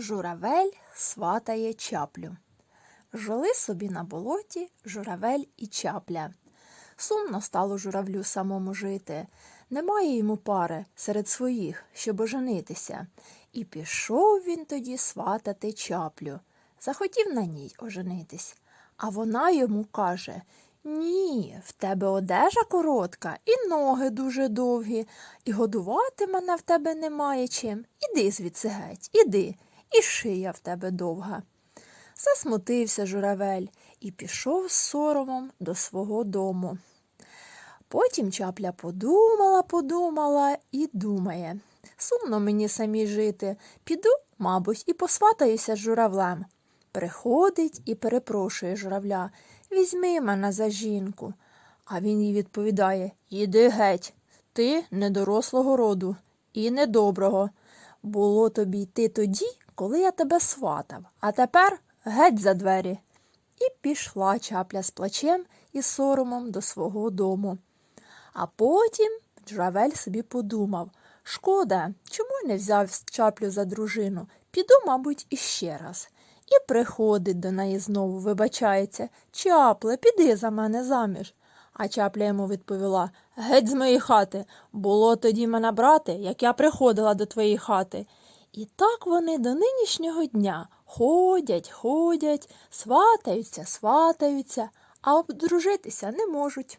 Журавель сватає чаплю. Жили собі на болоті журавель і чапля. Сумно стало журавлю самому жити. Немає йому пари серед своїх, щоб оженитися. І пішов він тоді сватати чаплю. Захотів на ній оженитись. А вона йому каже Ні, в тебе одежа коротка, і ноги дуже довгі, і годувати мене в тебе немає чим. Іди звідси геть, іди, і шия в тебе довга. Засмутився журавель і пішов з соромом до свого дому. Потім чапля подумала, подумала і думає. Сумно мені самі жити. Піду, мабуть, і посватаюся з журавлем. Приходить і перепрошує журавля візьми мене за жінку. А він їй відповідає Іди геть, ти недорослого роду і недоброго. Було тобі йти тоді, коли я тебе сватав, а тепер геть за двері. І пішла чапля з плачем і соромом до свого дому. А потім Журавель собі подумав шкода, чому не взяв чаплю за дружину? Піду, мабуть, іще раз. І приходить до неї знову, вибачається Чапле, піди за мене заміж. А чапля йому відповіла Геть з моєї хати. Було тоді мене брати, як я приходила до твоєї хати. І так вони до нинішнього дня ходять, ходять, сватаються, сватаються, а обдружитися не можуть.